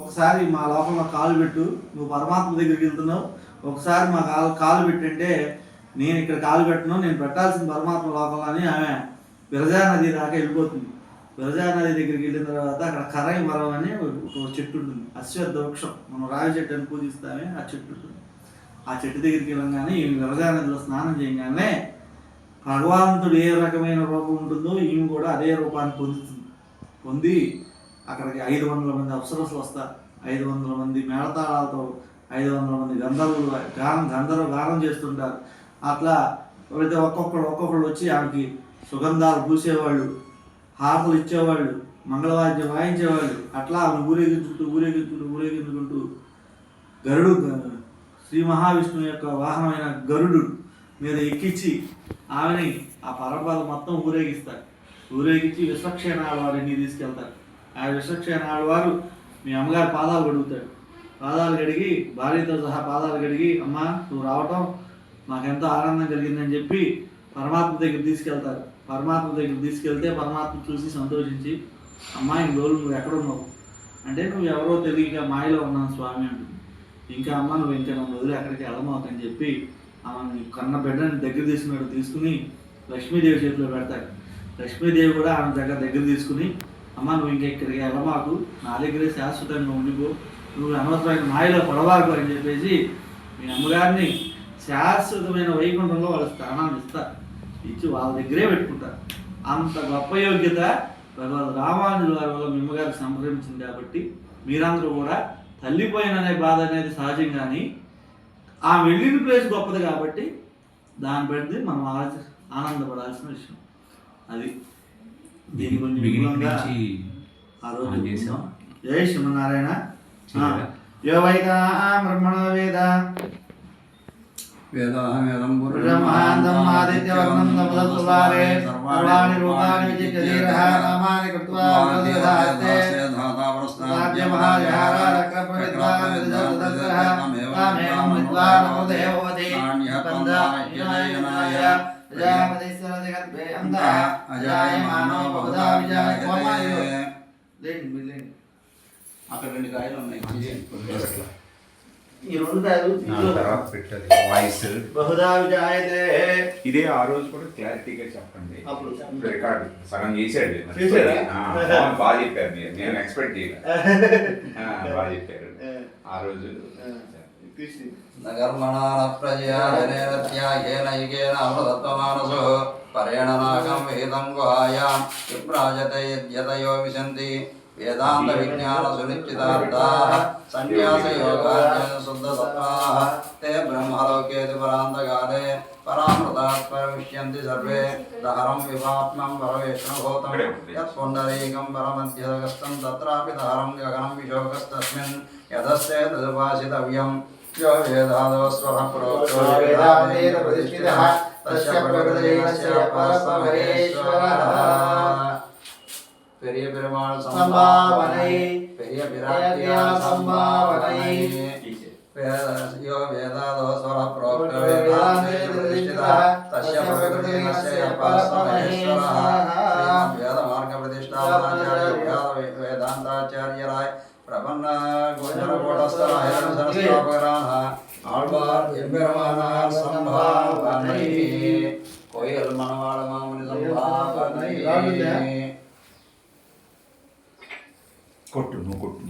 ఒకసారి మా లోపల కాలు పెట్టు. నువ్వు పరమాత్మ దగ్గరికి వెళ్తున్నావు. ఒకసారి మా కాలు కాలు పెట్టంటే నేను ఇక్కడ కాలు పెట్టను నేను పెట్టాల్సిన పరమాత్మ లోకంలో అని ఆమె విరజా నది దాకా వెళ్ళిపోతుంది. విరజా నది దగ్గరికి వెళ్ళిన తర్వాత అక్కడ కరై మరం అని ఒక చెట్టు ఉంటుంది. అశ్వత్థ వృక్షం మనం రావి చెట్టు అని పూజిస్తామే ఆ చెట్టు ఉంటుంది. ఆ చెట్టు దగ్గరికి వెళ్ళంగానే ఈమె విరజా నదిలో స్నానం చేయగానే భగవంతుడు ఏ రకమైన రూపం ఉంటుందో ఈమె కూడా అదే రూపాన్ని పొందుతుంది. పొంది అక్కడికి ఐదు వందల మంది అప్సరసులు వస్తారు ఐదు వందల మంది మేళతాళాలతో ఐదు వందల మంది గంధర్వులు గానం గంధర్వ గానం చేస్తుంటారు. అట్లా అయితే ఒక్కొక్కరు ఒక్కొక్కరు వచ్చి ఆమెకి సుగంధాలు పూసేవాళ్ళు హారతలు ఇచ్చేవాళ్ళు మంగళవాద్యం వాయించేవాళ్ళు అట్లా ఆమె ఊరేగించుకుంటూ ఊరేగించుకుంటూ ఊరేగించుకుంటూ గరుడు శ్రీ మహావిష్ణువు యొక్క వాహనమైన గరుడు మీద ఎక్కించి ఆమెని ఆ పరపద మొత్తం ఊరేగిస్తారు. ఊరేగించి విశ్వక్షేణాల వారిని తీసుకెళ్తారు. ఆ విశ్వక్షేణాల వారు మీ అమ్మగారి పాదాలు కడుగుతాడు పాదాలు కడిగి భార్యతో సహా పాదాలు కడిగి అమ్మ నువ్వు రావటం మాకెంతో ఆనందం కలిగిందని చెప్పి పరమాత్మ దగ్గర తీసుకెళ్తారు. పరమాత్మ దగ్గర తీసుకెళ్తే పరమాత్మ చూసి సంతోషించి అమ్మా ఈ రోజు నువ్వు ఎక్కడున్నావు అంటే నువ్వు ఎవరో తెలియక మాయలో ఉన్నాను స్వామి అంటుంది. ఇంకా అమ్మ నువ్వు ఇంకా నన్ను వదిలి అక్కడికి వెళ్ళమవుతని చెప్పి ఆమె కన్న బిడ్డని దగ్గర తీసుకున్నట్టు తీసుకుని లక్ష్మీదేవి చేతిలో పెడతాడు. లక్ష్మీదేవి కూడా ఆమె దగ్గర దగ్గర తీసుకుని అమ్మ నువ్వు ఇంకా ఇక్కడికి వెళ్ళమాకు నా దగ్గరే శాశ్వతంగా ఉండిపో. నువ్వు అనవసరమైన మాయలో పడవాకు అని చెప్పేసి మీ అమ్మగారిని శాశ్వతమైన వైకుంఠంలో వాళ్ళ స్థానాన్ని ఇస్తారు ఇచ్చి వాళ్ళ దగ్గరే పెట్టుకుంటారు అంత గొప్ప యోగ్యత భగవద్ రామానుజుల వారి వల్ల మిమ్మగారు సంప్రదించింది కాబట్టి మీరందరూ కూడా తల్లిపోయిననే బాధ అనేది సహజం కానీ ఆ వెళ్ళిన ప్లేస్ గొప్పది కాబట్టి దాన్ని బట్టి మనం ఆలోచి ఆనందపడాల్సిన విషయం. అది. దీని నుంచి ఆ రోజు చేసాం. జై శ్రీమన్నారాయణ? యో వైదా బ్రహ్మణో వేద. వేదాహమేదం పురుషమహాంతం ఆదిత్యవర్ణం తపదసువారే సర్వాణి రూపాణి విజిత్య ధీరః నామాని కృత్వా కోమాయో లేండి మీరు లేండి అక్కడ రెండు కాయలు ఉన్నాయి. ఈ రెండు కాయలు తర్వాత పెట్టాలి. వాయిస్. బహుధా విజాయతే ఇదే ఆ రోజు కూడా క్లారిటీగా చెప్పండి. అప్పుడు రికార్డు సగం చేశాడు. బాగా చెప్పారు మీరు. నేను ఎక్స్పెక్ట్ చేయలేదు. ఆ, బాగా చెప్పారు. ఆ. రోజు తీసి యుగేన అమృతత్వమానసో పరేణ నాగం విహితం గుహాయాం విప్రాజతే యతయో విశంతి. వేదాంత విజ్ఞాన సునిశ్చితార్థాః సన్యాస శుద్ధ సత్వాః తే బ్రహ్మలోకేతి పరాంతకాలే प्रविश्यन्ति सर्वे दहरं विभाप्नं वरवेष्णभूतं यत् पुण्डरीकं वरमध्यगस्तं तत्रापि दहरं गगनं विशोकस्तस्मिन् यदस्य तदुपासितव्यं। यो वेदादवस्वरः प्रोक्तो वेदावेदप्रतिष्ठितः तस्य प्रकृतयस्य परसमरेश्वरः। பெரிய பெருமாள் சம்பாவனை பெரிய பிராட்டியா சம்பாவனை वेदांताचार्यराय प्रपन्न गोचर कोटस्थराय संस्थापकराः आழ்வார் எம்பெருமானார் சம்பாவனை கோயில் மனவாள மாமனி சம்பாவனை கொட்டு கொட்டு